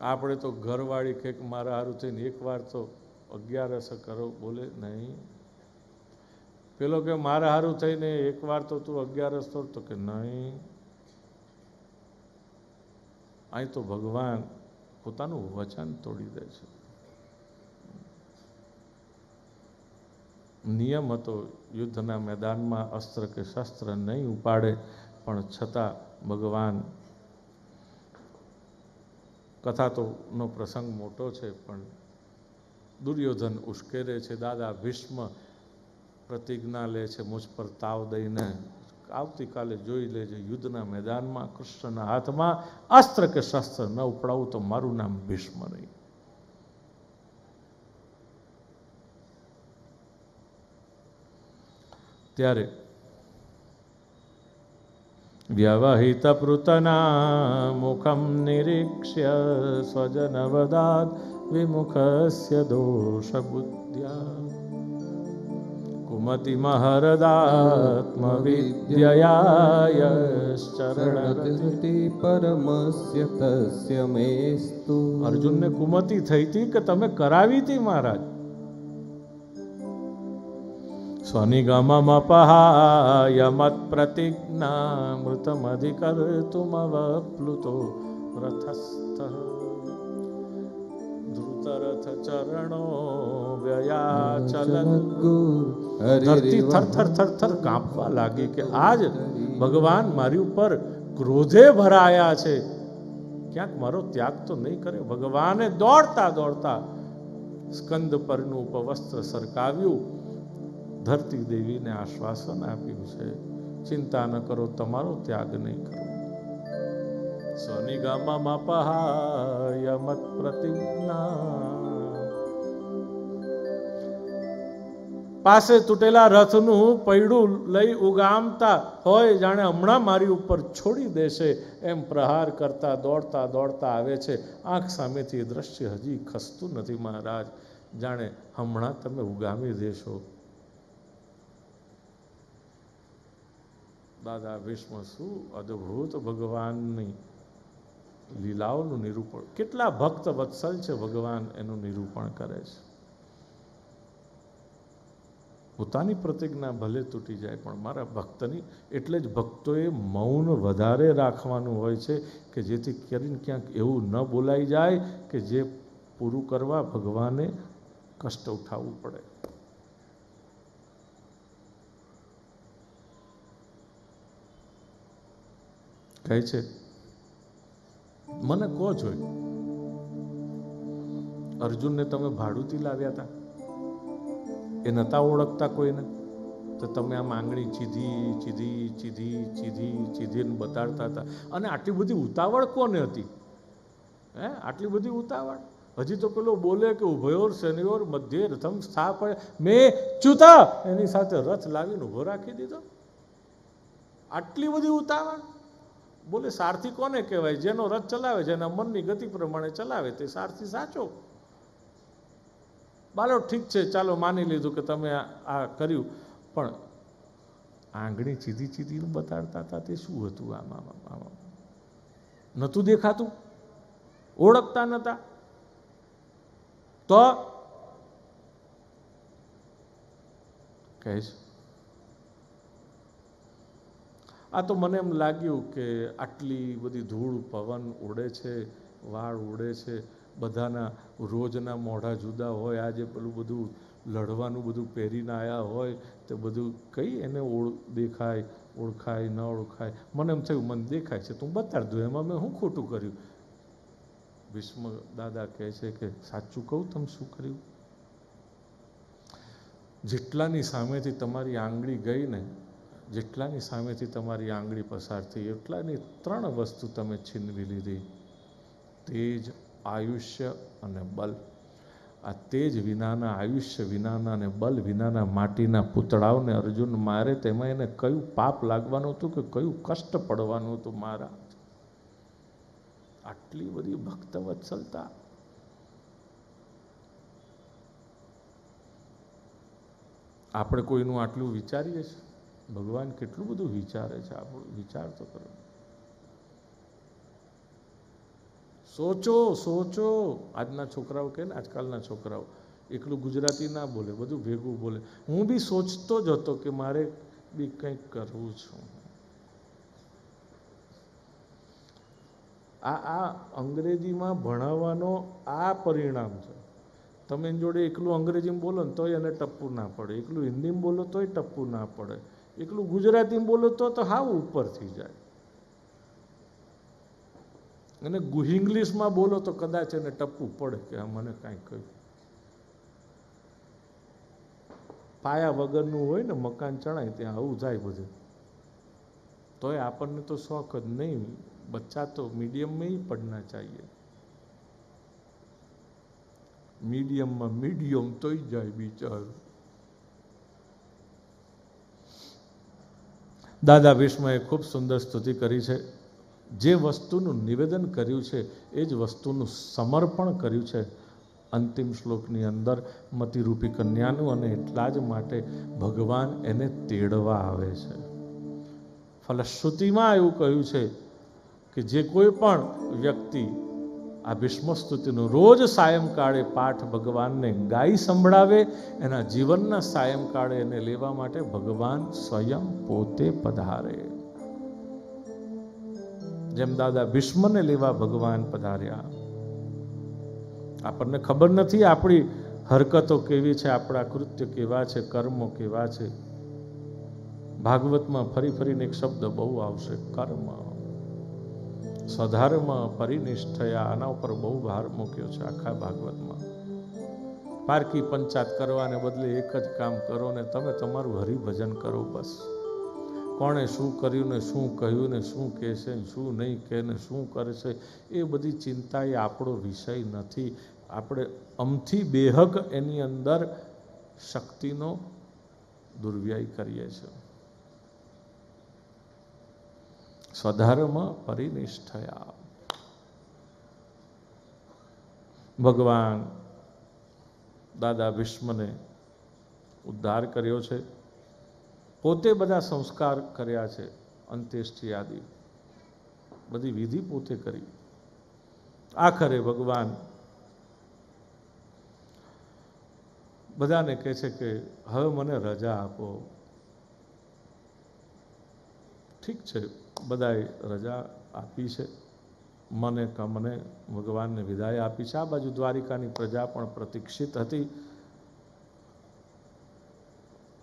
આપણે તો ઘરવાળી કંઈક મારા હારું થઈને એકવાર તો અગિયારસ કરો, બોલે, નહીં. પેલો કે, મારા સારું થઈને એકવાર તો તું અગિયારસ તોડ તો કે, નહીં. અહીં તો ભગવાન પોતાનું વચન તોડી દે છે. નિયમ હતો યુદ્ધના મેદાનમાં અસ્ત્ર કે શસ્ત્ર નહીં ઉપાડે, પણ છતાં ભગવાન કથા તો નો પ્રસંગ મોટો છે, પણ દુર્યોધન ઉશ્કેરે છે, દાદા, ભીષ્મ પ્રતિજ્ઞા લે છે, મુજ પર તાવ દઈને આવતીકાલે જોઈ લેજે યુદ્ધના મેદાનમાં, કૃષ્ણના હાથમાં અસ્ત્ર કે શસ્ત્ર ન ઉપડાવું તો મારું નામ ભીષ્મ નહીં. ત્યારે વ્યવહિતપૃતના મુખમ નિરીક્ષ્ય स्वजनवदात् विमुखस्य दोषबुद्ध्या। कुमतिमहरदात्मविद्यया પરમસ્ય તસ્ય મેસ્તુ અર્જુનને કુમતિ થઈ હતી કે તમે કરાવી હતી મહારાજ રથસ્થ ધૃતરથ ચરણો વ્યયાચલન ધરતી થર થર થર થર કાંપવા લાગી કે આજ ભગવાન મારી ઉપર ક્રોધે ભરાયા છે ક્યાંક મારો ત્યાગ તો નહીં કરે ભગવાને દોડતા દોડતા સ્કંદ પરનું ઉપવસ્ત્ર સરકાવ્યું ધરતી દેવીને આશ્વાસન આપ્યું છે, ચિંતા ન કરો, તમારો ત્યાગ નહીં કરો. સ્વનિગમમ અપહાય મત પ્રતિજ્ઞા. પાસે તૂટેલા રથનું પૈડું લઈ ઉગામતા હોય, જાણે હમણાં મારી ઉપર છોડી દેશે. એમ પ્રહાર કરતા દોડતા દોડતા આવે છે. આંખ સામેથી દ્રશ્ય હજી ખસતું નથી મહારાજ. જાણે હમણાં તમે ઉગામી દેશો. દાદા ભીષ્મ શું અદ્ભુત ભગવાનની લીલાઓનું નિરૂપણ. કેટલા ભક્ત વત્સલ છે ભગવાન એનું નિરૂપણ કરે છે. પોતાની પ્રતિજ્ઞા ભલે તૂટી જાય, પણ મારા ભક્તની એટલે જ ભક્તોએ મૌન વધારે રાખવાનું હોય છે કે જેથી કરીને ક્યાંક એવું ન બોલાઈ જાય કે જે પૂરું કરવા ભગવાને કષ્ટ ઉઠાવવું પડે. કહે છે, મને કહો જોઈ. અર્જુનને તમે ભાડુતી લાવ્યા હતા એ નતા ઓળખતા કોઈને? તો તમે આમ માંગણી ચીધી ચીધી ચીધી ચીધી, ચીધીને બતાડતા હતા અને આટલી બધી ઉતાવળ કોને હતી? હે? આટલી બધી ઉતાવળ? હજી તો પેલો બોલે કે ઉભયોર, શનિયોર, મધ્ય રથમ સ્થાપય. મેં ચૂતા! એની સાથે રથ લાવીને ઊભો રાખી દીધો. આટલી બધી ઉતાવળ? બોલે, સારથી કોને કહેવાય? જેનો રથ ચલાવે જેના મનની ગતિ પ્રમાણે ચલાવે, તે સારથી સાચો. બાલો ઠીક છે, ચાલો માની લીધું કે તમે આ કર્યું. પણ આંગળી ચીધી ચીધી બતાડતા હતા તે શું હતું આમાં આમાં નહોતું દેખાતું? ઓળખતા નહોતા? તો? કહે છે આ તો મને એમ લાગ્યું કે આટલી બધી ધૂળ પવન ઉડે છે, વાળ ઉડે છે, બધાના રોજના મોઢા જુદા હોય, આજે પેલું બધું લડવાનું બધું પહેરીને આવ્યા હોય, તે બધું કઈ એને ઓળ દેખાય, ઓળખાય, ન ઓળખાય? મને એમ થયું, મને દેખાય છે, તું બતાડ દઉં, એમાં મેં શું ખોટું કર્યું? ભીષ્મ દાદા કહે છે કે, સાચું કહું, તમે શું કર્યું? જેટલાની સામેથી તમારી આંગળી ગઈ ને જેટલાની સામેથી તમારી આંગળી પસાર થઈ, એટલાની ત્રણ વસ્તુ તમે છીનવી લીધી. તેજ, આયુષ્ય અને બલ. આ તેજ વિનાના, આયુષ્ય વિનાના અને બલ વિનાના માટીના પૂતળાઓને અર્જુન, મારે તેમાં એને કયું પાપ લાગવાનું હતું કે કયું કષ્ટ પડવાનું હતું મારા? આટલી બધી ભક્ત વત્સલતા આપણે કોઈનું આટલું વિચારીએ છીએ? ભગવાન કેટલું બધું વિચારે છે આપણું, વિચાર તો કરો. સોચો સોચો. આજના છોકરાઓ કે ને, આજકાલના છોકરાઓ, એકલું ગુજરાતી ના બોલે, બધું ભેગું બોલે. હું બી સોચતો જ હતો કે મારે બી કંઈક કરવું છું. આ આ અંગ્રેજીમાં ભણાવવાનો આ પરિણામ છે. તમે જોડે એકલું અંગ્રેજીમાં બોલો ને તોય એને ટપ્પુ ના પડે. એકલું હિન્દીમાં બોલો તોય ટપ્પુ ના પડે. એકલું ગુજરાતીમાં બોલો તો તો હાવ ઉપર થઈ જાય અને ગુ- ઇંગ્લિશમાં બોલો તો કદાચ એને ટપ્પુ પડે કે આ મને કાંઈ કહ્યું પાયા વગરનું હોય ને મકાન ચણાય ત્યાં આવું જાય બધું તોય આપણને તો શોખ જ નહીં બચ્ચા તો मीडियम में ही पढ़ना चाहिए મીડિયમમાં મીડિયમ તોય જાય બિચારું દાદા ભીષ્મએ ખૂબ સુંદર સ્તુતિ કરી છે. જે વસ્તુનું નિવેદન કર્યું છે, એ જ વસ્તુનું સમર્પણ કર્યું છે. અંતિમ શ્લોકની અંદર મતિરૂપી કન્યાનું અને એટલા જ માટે ભગવાન એને તેડવા આવે છે. ફલશ્રુતિમાં એવું કહ્યું છે કે જે કોઈ પણ વ્યક્તિ આ ભીષ્મ સ્તુતિનું રોજ સાયંકાળે પાઠ ભગવાનને ગાઈ સંભળાવે, એના જીવનના સાયંકાળે એને લેવા માટે ભગવાન સ્વયં પોતે પધારે. જેમ દાદા ભીષ્મને લેવા ભગવાન પધાર્યા. આપણને ખબર નથી આપણી હરકતો કેવી છે, આપણા કૃત્ય કેવા છે, કર્મો કેવા છે. ભાગવતમાં ફરી ફરીને એક શબ્દ બહુ આવશે, કર્મ. સ્વધર્મ પરિનિષ્ઠયા આના ઉપર બહુ ભાર મૂક્યો છે આખા ભાગવતમાં. પારકી પંચાત કરવાને બદલે એક જ કામ કરો ને તમે તમારું હરિભજન કરો બસ. કોણે શું કર્યું ને શું કહ્યું ને શું કહેશે ને શું નહીં કહે ને શું કરશે એ બધી ચિંતા એ આપણો વિષય નથી. આપણે અમથી બેહક એની અંદર શક્તિનો દુર્વ્યય કરીએ છીએ. સ્વધર્મ પરિનિષ્ઠયા. ભગવાન દાદા ભીષ્મને ઉદ્ધાર કર્યો છે. પોતે બધા સંસ્કાર કર્યા છે. અંત્યેષ્ટિ આદિ. બધી વિધિ પોતે કરી. આખરે ભગવાન બધાને કહે છે કે, હવે મને રજા આપો. ઠીક છે, બધાએ રજા આપી છે. મને કમને ભગવાનને વિદાય આપી છે. આ બાજુ દ્વારિકાની પ્રજા પણ પ્રતિક્ષિત હતી.